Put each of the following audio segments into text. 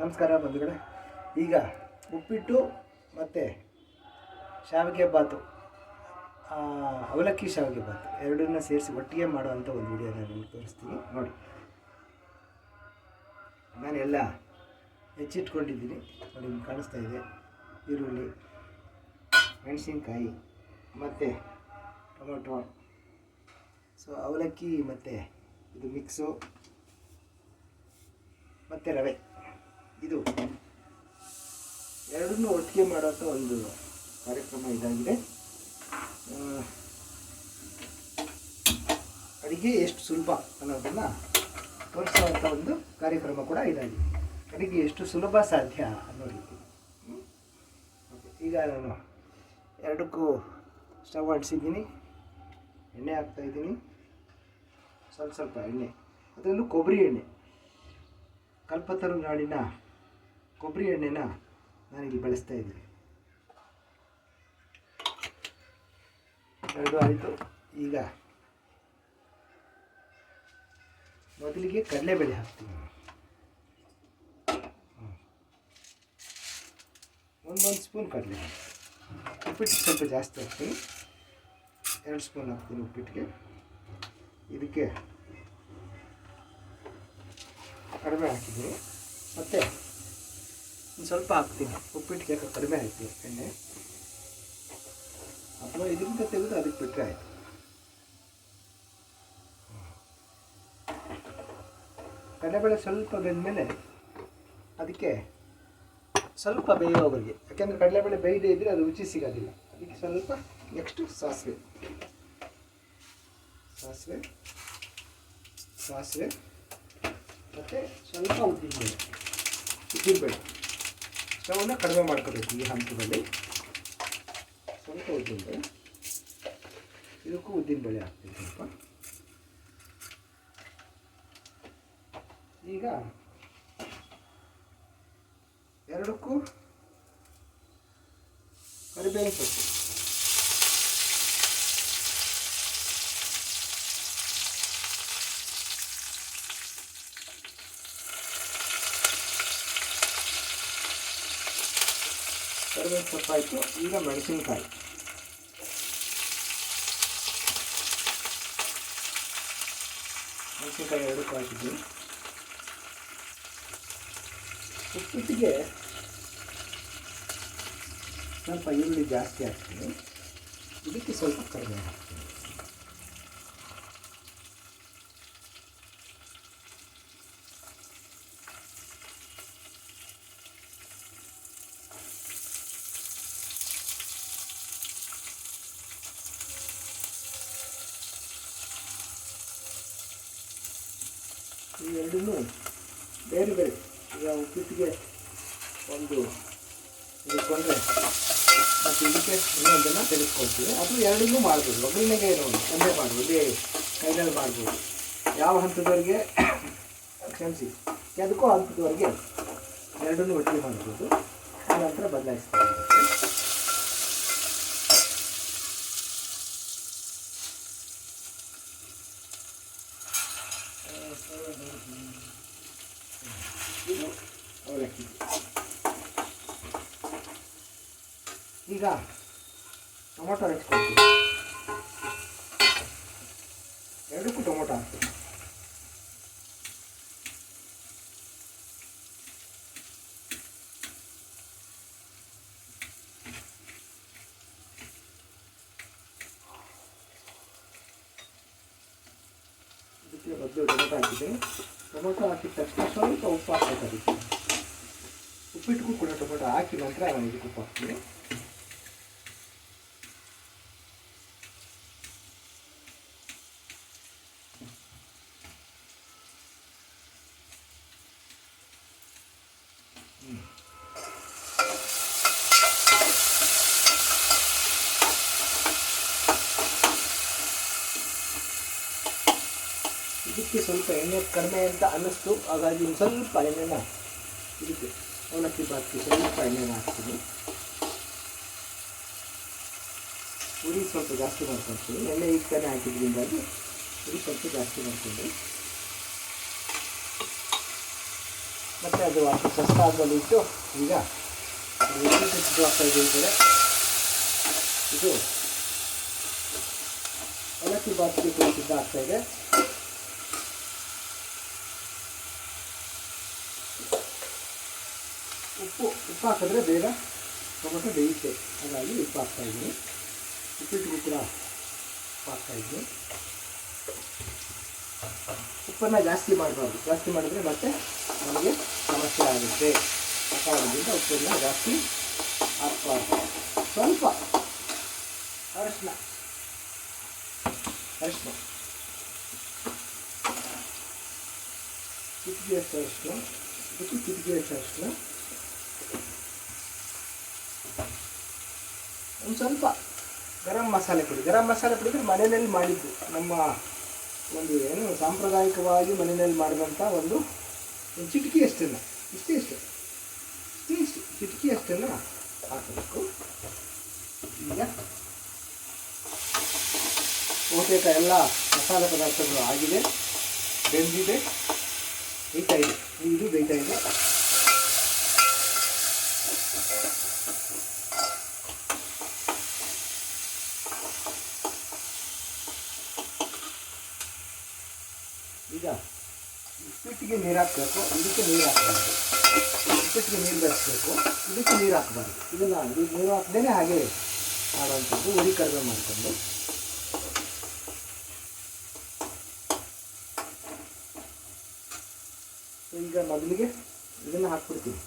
ನಮಸ್ಕಾರ ಬಂಧುಗಳೇ. ಈಗ ಉಪ್ಪಿಟ್ಟು ಮತ್ತು ಶಾವಿಗೆ ಬಾತು ಅವಲಕ್ಕಿ ಶಾವಿಗೆ ಬಾತು ಎರಡನ್ನ ಸೇರಿಸಿ ಒಟ್ಟಿಗೆ ಮಾಡುವಂಥ ಒಂದು ವಿಡಿಯೋನ ನಿಮಗೆ ತೋರಿಸ್ತೀನಿ. ನೋಡಿ. ನಾನೆಲ್ಲ ಹೆಚ್ಚಿಟ್ಕೊಂಡಿದ್ದೀನಿ. ನೋಡಿ, ನಿಮ್ಗೆ ಕಾಣಿಸ್ತಾ ಇದೆ. ಈರುಳ್ಳಿ, ಮೆಣಸಿನ್ಕಾಯಿ ಮತ್ತು ಟೊಮೊಟೊ. ಸೊ ಅವಲಕ್ಕಿ ಮತ್ತು ಇದು ಮಿಕ್ಸು ಮತ್ತು ರವೆ. ಇದು ಎರಡನ್ನೂ ಒಟ್ಟಿಗೆ ಮಾಡೋಂಥ ಒಂದು ಕಾರ್ಯಕ್ರಮ ಇದಾಗಿದೆ. ಅಡುಗೆ ಎಷ್ಟು ಸುಲಭ ಅನ್ನೋದನ್ನು ತೋರಿಸುವಂಥ ಒಂದು ಕಾರ್ಯಕ್ರಮ ಕೂಡ ಇದಾಗಿದೆ. ಅಡುಗೆ ಎಷ್ಟು ಸುಲಭ ಸಾಧ್ಯ ಅನ್ನೋ ರೀತಿ? ಈಗ ನಾನು ಎರಡಕ್ಕೂ ಸ್ಟವ್ ಆಡಿಸಿದ್ದೀನಿ ಎಣ್ಣೆ ಹಾಕ್ತಾಯಿದ್ದೀನಿ ಸ್ವಲ್ಪ ಸ್ವಲ್ಪ ಎಣ್ಣೆ. ಅದರಲ್ಲೂ ಕೊಬ್ಬರಿ ಎಣ್ಣೆ. ಕಲ್ಪತರು ನಾಡಿನ ಕೊಬ್ಬರಿ ಎಣ್ಣೆನ ನಾನಿಲ್ಲಿ ಬಳಸ್ತಾ ಇದ್ದೀನಿ. ಎರಡು ಆಯಿತು. ಈಗ ಮೊದಲಿಗೆ ಕಡಲೆಬೇಳೆ ಹಾಕ್ತೀನಿ. ಒಂದು ಒಂದೊಂದು ಸ್ಪೂನ್ ಕಡಲೆ. ಉಪ್ಪಿಟ್ಟು ಸ್ವಲ್ಪ ಜಾಸ್ತಿ ಹಾಕ್ತೀನಿ. ಎರಡು ಸ್ಪೂನ್ ಹಾಕ್ತೀನಿ ಉಪ್ಪಿಟ್ಟಿಗೆ. ಇದಕ್ಕೆ ಕಡಿಮೆ ಹಾಕಿದ್ದೀನಿ. ಮತ್ತು ಒಂದು ಸ್ವಲ್ಪ ಹಾಕ್ತೀನಿ. ಉಪ್ಪಿಟ್ಟಿಗೆ ಯಾಕೆ ಕಡಿಮೆ ಹಾಕ್ತೀನಿ ಎಣ್ಣೆ. ಅಥವಾ ಇದರಿಂದ ತೆಗೆದು ಅದಕ್ಕೆ ಬಿಟ್ಟರೆ ಆಯಿತು. ಕಡಲೆಬೇಳೆ ಸ್ವಲ್ಪ ಬೆಂದಮೇಲೆ ಅದಕ್ಕೆ ಸ್ವಲ್ಪ ಬೇಯೋವರೆಗೆ ಯಾಕೆಂದರೆ ಕಡಲೆಬೇಳೆ ಬೇಯದೇ ಇದ್ದರೆ ಅದು ರುಚಿ ಸಿಗೋದಿಲ್ಲ. ಅದಕ್ಕೆ ಸ್ವಲ್ಪ ನೆಕ್ಸ್ಟು ಸಾಸಿವೆ. ಸಾಸಿವೆ. ಸಾಸಿವೆ. ಮತ್ತು ಸ್ವಲ್ಪ ಉದ್ದಿನಬೇಳೆ. ಉದ್ದಿನಬೇಳೆ. ಸ್ಟವನ್ನು ಕಡಿಮೆ ಮಾಡ್ಕೋಬೇಕು ಈ ಹಂತದಲ್ಲಿ. ಸ್ವಲ್ಪ ಉದ್ದಿನಬೇಳೆ ಇದಕ್ಕೂ ಉದ್ದಿನಬೇಳೆ ಹಾಕ್ತೀವಿ ಸ್ವಲ್ಪ. ಈಗ ಎರಡಕ್ಕೂ ಕರಿಬೇವಿನ ಸೊಪ್ಪು. ಕರಿಬೇವಿನ ಸೊಪ್ಪು ಆಯಿತು ಈಗ ಮೆಣಸಿನ್ಕಾಯಿ. ಮೆಣಸಿನ್ಕಾಯಿ ಎರಡಕ್ಕೂ ಹಾಕಿದ್ದೀನಿ ಉಪ್ಪಿಟ್ಟಿಗೆ ಸ್ವಲ್ಪ ಈರುಳ್ಳಿ ಜಾಸ್ತಿ ಹಾಕ್ತೀನಿ. ಇದಕ್ಕೆ ಸ್ವಲ್ಪ ಕಡಿಮೆ ಹಾಕ್ತೀನಿ. ಎರಡನ್ನೂ ಬೇರೆ ಬೇರೆ ಈಗ ಉಪ್ಪಿಟ್ಟಿಗೆ ಒಂದು ಇದಕ್ಕೊಂಡ್ರೆ ಮತ್ತು ಇದಕ್ಕೆ ಇನ್ನೊಂದನ್ನು ತೆಗೆದುಕೊಳ್ತೀವಿ. ಅದು ಎರಡನ್ನೂ ಮಾಡ್ಬೋದು. ಒಬ್ಬರಿನಾಗೆ ಇರೋದು ಒಂದೇ ಮಾಡ್ಬೋದು. ಒಂದೇ ಕೈನಲ್ಲಿ ಮಾಡ್ಬೋದು. ಯಾವ ಹಂತದವರೆಗೆ ಕ್ಷಮಿಸಿ ಅದಕ್ಕೂ ಹಂತದವರೆಗೆ ಎರಡನ್ನೂ ಒಟ್ಟಿಗೆ ಮಾಡ್ಬೋದು. ಆ ನಂತರ ಟೊಮೊಟೊ ಹೆಚ್ಚಿಕೊಳ್ತೀವಿ ಎರಡಕ್ಕೂ ಟೊಮೊಟೊ ಹಾಕ್ತೀವಿ ಇದಕ್ಕೆ ಬದಲು ಟೊಮೊಟೊ ಹಾಕಿದೆ ಟೊಮೊಟೊ ಹಾಕಿದ ತಕ್ಷಣ ಸ್ವಲ್ಪ ಉಪ್ಪು ಹಾಕಬೇಕಾಗುತ್ತೆ. ಉಪ್ಪಿಟ್ಟಿಗೂ ಕೂಡ ಟೊಮೊಟೊ ಹಾಕಿ ನಂತರ ನಾನು ಇದಕ್ಕೆ ಉಪ್ಪು ಹಾಕ್ತೀನಿ. ಇದಕ್ಕೆ ಸ್ವಲ್ಪ ಎಣ್ಣೆ ಕಡಿಮೆ ಅಂತ ಅನ್ನಿಸ್ತು ಹಾಗಾಗಿ ಒಂದು ಸ್ವಲ್ಪ ಎಣ್ಣೆನ ಇದಕ್ಕೆ ಅವಲಕ್ಕಿ ಬಾತ್ಗೆ ಸ್ವಲ್ಪ ಎಣ್ಣೆನ ಹಾಕ್ತೀನಿ ಉರಿ ಸ್ವಲ್ಪ ಜಾಸ್ತಿ ಮಾಡ್ಕೊಳ್ತೀನಿ ಎಣ್ಣೆ ಈಗ ತಾನೇ ಹಾಕಿದ್ರಿಂದಾಗಿ ಉರಿ ಸ್ವಲ್ಪ ಜಾಸ್ತಿ ಮಾಡ್ಕೊಂಡು ಮತ್ತು ಅದು ಅಷ್ಟು ಕಷ್ಟ ಆದಮೇಲೆ ಇಟ್ಟು ಈಗ ಅದು ಉಪ್ಪಿಟ್ಟು ಸಿದ್ಧ ಆಗ್ತಾ ಇದೆ ಈ ಕಡೆ ಇದು ಅವಲಕ್ಕಿ ಬಾತಿಗೆ ಕೂಡ ಸಿದ್ಧ ಆಗ್ತಾ ಉಪ್ಪು ಉಪ್ಪು ಹಾಕಿದ್ರೆ ಬೇಗ ಟೊಮೆಟೊ ಬೇಯುತ್ತೆ ಹಾಗಾಗಿ ಉಪ್ಪು ಹಾಕ್ತಾ ಇದ್ದೀನಿ. ಉಪ್ಪಿಟ್ಟಿಗೂ ಕೂಡ ಉಪ್ಪು ಹಾಕ್ತಾ ಇದ್ದೀನಿ. ಉಪ್ಪನ್ನು ಜಾಸ್ತಿ ಮಾಡಬಾರ್ದು. ಜಾಸ್ತಿ ಮಾಡಿದ್ರೆ ಮತ್ತೆ ನಮಗೆ ಸಮಸ್ಯೆ ಆಗುತ್ತೆ. ಕಾರಣದಿಂದ ಉಪ್ಪನ್ನು ಜಾಸ್ತಿ ಹಾಕಬಾರ್ದು. ಸ್ವಲ್ಪ ಅರಶಿನ. ಅರಶಿನ. ಅಷ್ಟು ಅರಶಿನ. ಕಿಟಕಿ ಅಷ್ಟು ಅರಶಿನ. ಒಂದು ಸ್ವಲ್ಪ ಗರಂ ಮಸಾಲೆ ಪುಡಿ. ಗರಂ ಮಸಾಲೆ ಪುಡಿ ಅಂದರೆ ಮನೆಯಲ್ಲಿ ಮಾಡಿದ್ದು. ನಮ್ಮ ಒಂದು ಏನು ಸಾಂಪ್ರದಾಯಿಕವಾಗಿ ಮನೆಯಲ್ಲಿ ಮಾಡಿದಂಥ ಒಂದು ಒಂದು ಚಿಟಿಕೆ ಅಷ್ಟನ್ನು ಇಷ್ಟೇ ಇಷ್ಟೇ. ಇಷ್ಟೇ ಇಷ್ಟು. ಚಿಟಿಕೆ ಅಷ್ಟನ್ನು ಹಾಕಬೇಕು. ಈಗ ಬಹುತೇಕ ಎಲ್ಲ ಮಸಾಲೆ ಪದಾರ್ಥಗಳು ಆಗಿದೆ. ಬೆಂದಿದೆ. ಬೇಯ್ತಾ ಇದೆ. ಇದು ಬೇಯ್ತಾ ಇದೆ. ಈಗ ಉಪ್ಪಿಟ್ಟಿಗೆ ನೀರು ಹಾಕಬೇಕು, ಇದಕ್ಕೆ ನೀರು ಹಾಕಬಾರ್ದು ಉಪ್ಪಿಟ್ಟಿಗೆ ನೀರು ಬೆರೆಸ್ಬೇಕು ಇದಕ್ಕೆ ನೀರು ಹಾಕಬಾರ್ದು. ಇದನ್ನು ಇದು ನೀರು ಹಾಕ್ದೇ ಹಾಗೆ ಮಾಡುವಂಥದ್ದು, ಉರಿ ಕಡಿಮೆ ಮಾಡಿಕೊಂಡು. ಈಗ ಮೊದಲಿಗೆ ಇದನ್ನು ಹಾಕ್ಬಿಡ್ತೀನಿ.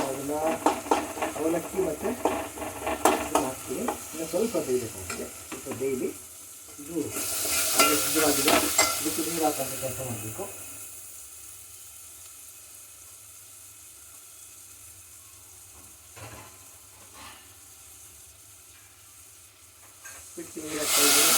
ಅದನ್ನು ಅವಲಕ್ಕಿ ಮತ್ತು ಹಾಕ್ತೀನಿ. ಇನ್ನು ಸ್ವಲ್ಪ ಬೇಯಬೇಕಾಗಿದೆ ಸ್ವಲ್ಪ ಬೇಯಲಿ ಇದು ಹಾಗೆ ಸಿದ್ಧವಾಗಿದೆ ಇದಕ್ಕೆ ನೀರು ಹಾಕಂತ ಕೆಲಸ ಮಾಡಬೇಕು ಬಿಟ್ಟು ನೀರು ಹಾಕ್ತಾ ಇದ್ದೀನಿ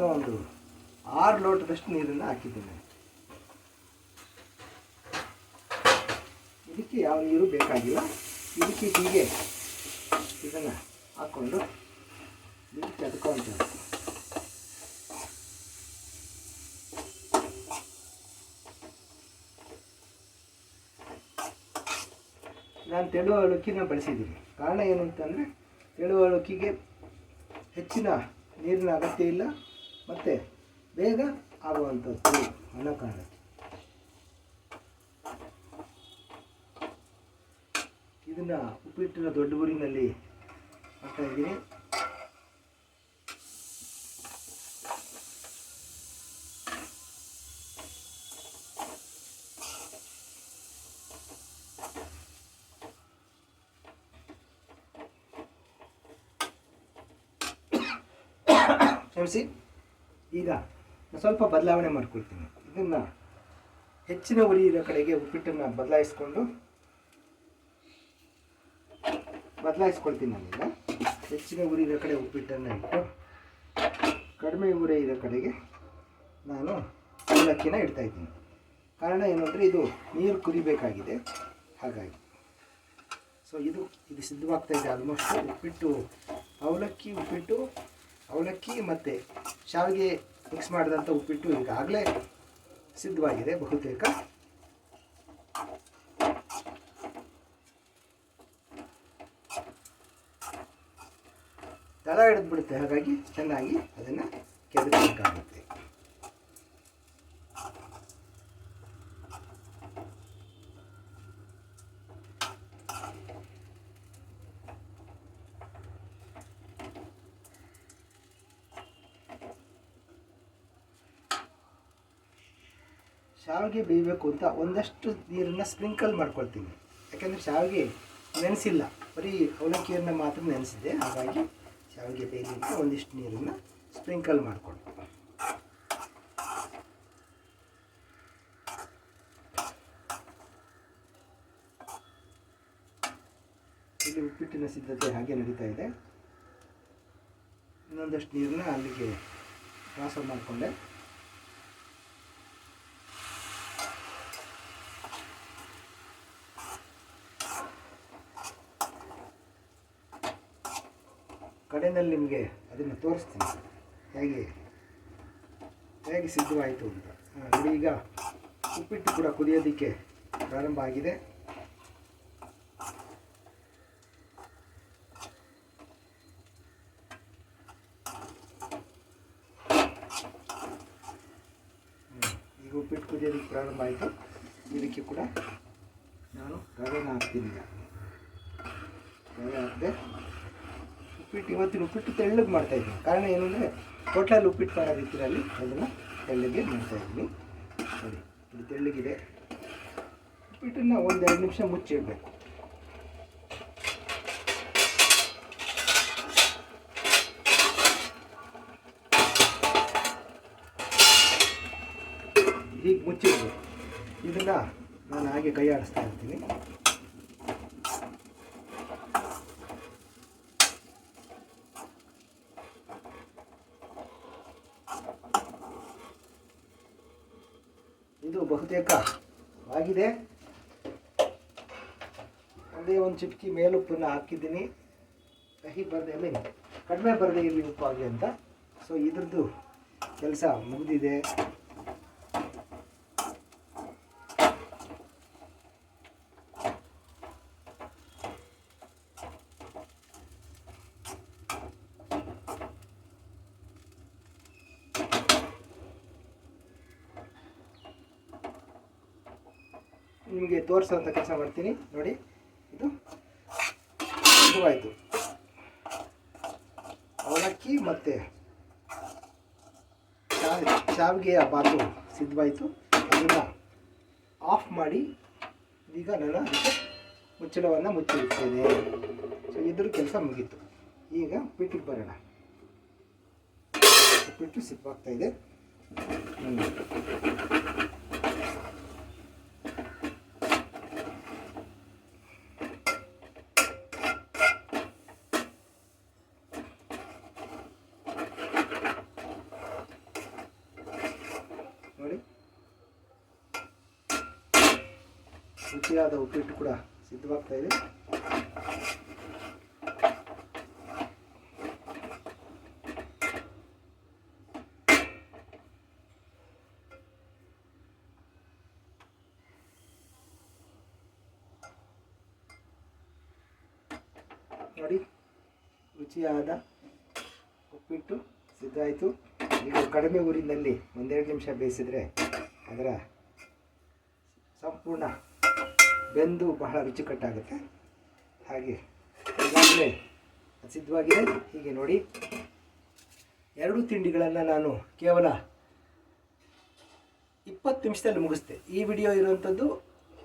ನಾನು ಒಂದು ಆರು ಲೋಟದಷ್ಟು ನೀರನ್ನು ಹಾಕಿದ್ದೇನೆ. ಇದಕ್ಕೆ ಯಾವ ನೀರು ಬೇಕಾಗಿಲ್ಲ. ಇದಕ್ಕೆ ಹೀಗೆ ಇದನ್ನು ಹಾಕ್ಕೊಂಡು ನೀರು ಅದಕ್ಕೊಂತ ನಾನು ತೆಳು ಅವಲಕ್ಕಿನ ಬಳಸಿದ್ದೀನಿ. ಕಾರಣ ಏನು ಅಂತಂದರೆ ತೆಳು ಅವಲಕ್ಕಿಗೆ ಹೆಚ್ಚಿನ ನೀರಿನ ಅಗತ್ಯ ಇಲ್ಲ. ಮತ್ತು ಬೇಗ ಆಗುವಂಥದ್ದು ಅನ್ನೋ ಕಾರಣಕ್ಕೆ ಇದನ್ನು ಉಪ್ಪಿಟ್ಟಿನ ದೊಡ್ಡ ಊರಿನಲ್ಲಿ ಮಾಡ್ತಾ ಇದ್ದೀನಿ. ಕ್ಷಮಿಸಿ. ಈಗ ಸ್ವಲ್ಪ ಬದಲಾವಣೆ ಮಾಡ್ಕೊಳ್ತೀನಿ. ಇದನ್ನು ಹೆಚ್ಚಿನ ಉರಿ ಇರೋ ಕಡೆಗೆ ಉಪ್ಪಿಟ್ಟನ್ನು ಬದಲಾಯಿಸ್ಕೊಂಡು ಬದಲಾಯಿಸ್ಕೊಳ್ತೀನಿ ನಾನೀಗ ಹೆಚ್ಚಿನ ಉರಿ ಇರೋ ಕಡೆ ಉಪ್ಪಿಟ್ಟನ್ನು ಇಟ್ಟು ಕಡಿಮೆ ಉರಿ ಇರೋ ಕಡೆಗೆ ನಾನು ಅವಲಕ್ಕಿನ ಇಡ್ತಾ ಇದ್ದೀನಿ. ಕಾರಣ ಏನು ಅಂದರೆ ಇದು ನೀರು ಕುದಿಬೇಕಾಗಿದೆ. ಹಾಗಾಗಿ. ಸೊ ಇದು ಇದು ಸಿದ್ಧವಾಗ್ತಾ ಇದೆ ಆಲ್ಮೋಸ್ಟ್ ಉಪ್ಪಿಟ್ಟು, ಅವಲಕ್ಕಿ ಉಪ್ಪಿಟ್ಟು ಅವಲಕ್ಕಿ ಮತ್ತು ಶಾವಿಗೆ ಮಿಕ್ಸ್ ಮಾಡಿದಂಥ ಉಪ್ಪಿಟ್ಟು ಈಗಾಗಲೇ ಸಿದ್ಧವಾಗಿದೆ ಬಹುತೇಕ. ತಳ ಹಿಡಿದ್ಬಿಡುತ್ತೆ, ಹಾಗಾಗಿ ಚೆನ್ನಾಗಿ ಅದನ್ನು ಕೆದಕಬೇಕಾಗುತ್ತೆ. ಶಾವಿಗೆ ಬೇಯಬೇಕು ಅಂತ ಒಂದಷ್ಟು ನೀರನ್ನು ಸ್ಪ್ರಿಂಕಲ್ ಮಾಡ್ಕೊಳ್ತೀನಿ. ಯಾಕೆಂದರೆ ಶಾವಿಗೆ ನೆನೆಸಿಲ್ಲ. ಬರೀ ಅವಲಕ್ಕಿಯನ್ನು ಮಾತ್ರ ನೆನೆಸಿದೆ ಹಾಗಾಗಿ ಶಾವಿಗೆ ಬೇಯಲಿ ಅಂತ ಒಂದಿಷ್ಟು ನೀರನ್ನು ಸ್ಪ್ರಿಂಕಲ್ ಮಾಡಿಕೊಂಡು. ಇಲ್ಲಿ ಉಪ್ಪಿಟ್ಟಿನ ಸಿದ್ಧತೆ ಹಾಗೆ ನಡೀತಾ ಇದೆ. ಇನ್ನೊಂದಷ್ಟು ನೀರನ್ನ ಅಲ್ಲಿಗೆ ಟ್ರಾನ್ಸ್ಫರ್ ಮಾಡಿಕೊಂಡೆ. ಕಡೆಯಲ್ಲಿ ನಿಮಗೆ ಅದನ್ನು ತೋರಿಸ್ತೀನಿ. ಹೇಗೆ? ಹೇಗೆ ಸಿದ್ಧವಾಯಿತು ಅಂತ. ನೋಡಿ, ಈಗ ಉಪ್ಪಿಟ್ಟು ಕೂಡ ಕುದಿಯೋದಕ್ಕೆ ಪ್ರಾರಂಭ ಆಗಿದೆ. ಈಗ ಉಪ್ಪಿಟ್ಟು ಕುದಿಯೋದಕ್ಕೆ ಪ್ರಾರಂಭ ಆಯಿತು. ಇದಕ್ಕೆ ಕೂಡ ನಾನು ರವೆನ ಹಾಕ್ತೀನಿ ರವೆ ಹಾಕಿದೆ ಉಪ್ಪಿಟ್ಟು, ಇವತ್ತಿನ ಉಪ್ಪಿಟ್ಟು ತೆಳ್ಳಗೆ ಮಾಡ್ತಾ ಇದ್ದೀನಿ. ಕಾರಣ ಏನು ಅಂದರೆ, ಹೋಟ್ಲಲ್ಲಿ ಉಪ್ಪಿಟ್ಟು ಮಾಡೋ ರೀತಿಯಲ್ಲಿ ಅದನ್ನು ತೆಳ್ಳಗೆ ಮಾಡ್ತಾ ಇದ್ದೀನಿ. ನೋಡಿ, ಇದು ತೆಳ್ಳಗಿದೆ. ಉಪ್ಪಿಟ್ಟನ್ನು ಒಂದು ಎರಡು ನಿಮಿಷ ಮುಚ್ಚಿಡಬೇಕು. ಹೀಗೆ ಮುಚ್ಚಿಡ್ಬೇಕು. ಇದನ್ನು ನಾನು ಹಾಗೆ ಕೈ ಆಡಿಸ್ತಾ ಇರ್ತೀನಿ. ಇದು ಬಹುತೇಕ ಆಗಿದೆ. ಅದೇ ಒಂದು ಚಿಟಕಿ ಮೇಲುಪ್ಪನ್ನು ಹಾಕಿದ್ದೀನಿ. ಕಹಿ ಬರದೆ ಮೀನ್ ಕಡಿಮೆ ಬರದೆ ಇಲ್ಲಿ ಉಪ್ಪಾಗಲಿ ಅಂತ. ಸೊ ಇದ್ರದ್ದು ಕೆಲಸ ಮುಗಿದಿದೆ. ನಿಮಗೆ ತೋರಿಸೋಂಥ ಕೆಲಸ ಮಾಡ್ತೀನಿ. ನೋಡಿ, ಇದು ಸಿದ್ಧವಾಯಿತು ಅವಲಕ್ಕಿ ಮತ್ತು ಶಾವಿಗೆಯ ಬಾತು ಸಿದ್ಧವಾಯಿತು. ಅದನ್ನು ಆಫ್ ಮಾಡಿ ಈಗ ನಾನು ಅದಕ್ಕೆ ಮುಚ್ಚಳವನ್ನು ಮುಚ್ಚಿರುತ್ತೇನೆ ಸೊ ಇದ್ರ ಕೆಲಸ ಮುಗೀತು. ಈಗ ಉಪ್ಪಿಟ್ಟಿಗೆ ಬರೋಣ. ಉಪ್ಪಿಟ್ಟು ಸಿದ್ಧವಾಗ್ತಾ ಇದೆ ಹ್ಮ್. ನೋಡಿ ರುಚಿಯಾದ ಉಪ್ಪಿಟ್ಟು ಕೂಡ ಸಿದ್ಧವಾಗ್ತಾ ಇದೆ. ನೋಡಿ, ರುಚಿಯಾದ ಉಪ್ಪಿಟ್ಟು ಸಿದ್ಧ ಆಯಿತು ಈಗ ಕಡಿಮೆ ಊರಿನಲ್ಲಿ ಒಂದೆರಡು ನಿಮಿಷ ಬೇಯಿಸಿದರೆ ಅದರ ಸಂಪೂರ್ಣ ಬೆಂದು ಬಹಳ ರುಚಿಕಟ್ಟಾಗುತ್ತೆ. ಹಾಗೆ ಈಗಾಗಲೇ ಸಿದ್ಧವಾಗಿದೆ ಹೀಗೆ ನೋಡಿ. ಎರಡು ತಿಂಡಿಗಳನ್ನು ನಾನು ಕೇವಲ ಇಪ್ಪತ್ತು ನಿಮಿಷದಲ್ಲಿ ಮುಗಿಸ್ತೆ. ಈ ವಿಡಿಯೋ ಇರುವಂಥದ್ದು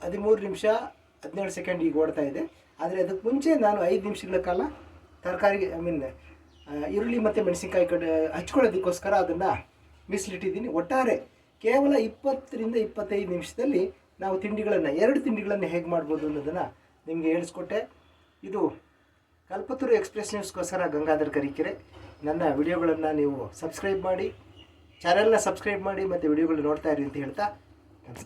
ಹದಿಮೂರು ನಿಮಿಷ, ಹದಿನೇಳು ಸೆಕೆಂಡ್ ಈಗ ಓಡ್ತಾ ಇದೆ. ಆದರೆ ಅದಕ್ಕೆ ಮುಂಚೆ ನಾನು ಐದು ನಿಮಿಷಗಳ ಕಾಲ ತರಕಾರಿ, ಐ ಮೀನ್ ಈರುಳ್ಳಿ ಮತ್ತು ಮೆಣಸಿನ್ಕಾಯಿ ಕಡೆ ಹಚ್ಕೊಳ್ಳೋದಕ್ಕೋಸ್ಕರ ಅದನ್ನು ಮಿಸ್ಲಿಟ್ಟಿದ್ದೀನಿ. ಒಟ್ಟಾರೆ ಕೇವಲ ಇಪ್ಪತ್ತರಿಂದ ಇಪ್ಪತ್ತೈದು ನಿಮಿಷದಲ್ಲಿ ನಾವು ತಿಂಡಿಗಳನ್ನು, ಎರಡು ತಿಂಡಿಗಳನ್ನು ಹೇಗೆ ಮಾಡ್ಬೋದು ಅನ್ನೋದನ್ನು ನಿಮಗೆ ಹೇಳಿಸ್ಕೊಟ್ಟೆ. ಇದು ಕಲ್ಪತೂರು ಎಕ್ಸ್ಪ್ರೆಸ್ ನ್ಯೂಸ್ಗೋಸ್ಕರ ಗಂಗಾಧರ್ ಕರಿಕೆರೆ. ನನ್ನ ವಿಡಿಯೋಗಳನ್ನು ನೀವು ಸಬ್ಸ್ಕ್ರೈಬ್ ಮಾಡಿ, ಚಾನೆಲ್ನ ಸಬ್ಸ್ಕ್ರೈಬ್ ಮಾಡಿ ಮತ್ತು ವಿಡಿಯೋಗಳು ನೋಡ್ತಾ ಇರಿ ಅಂತ ಹೇಳ್ತಾ ನಮಸ್ಕಾರ.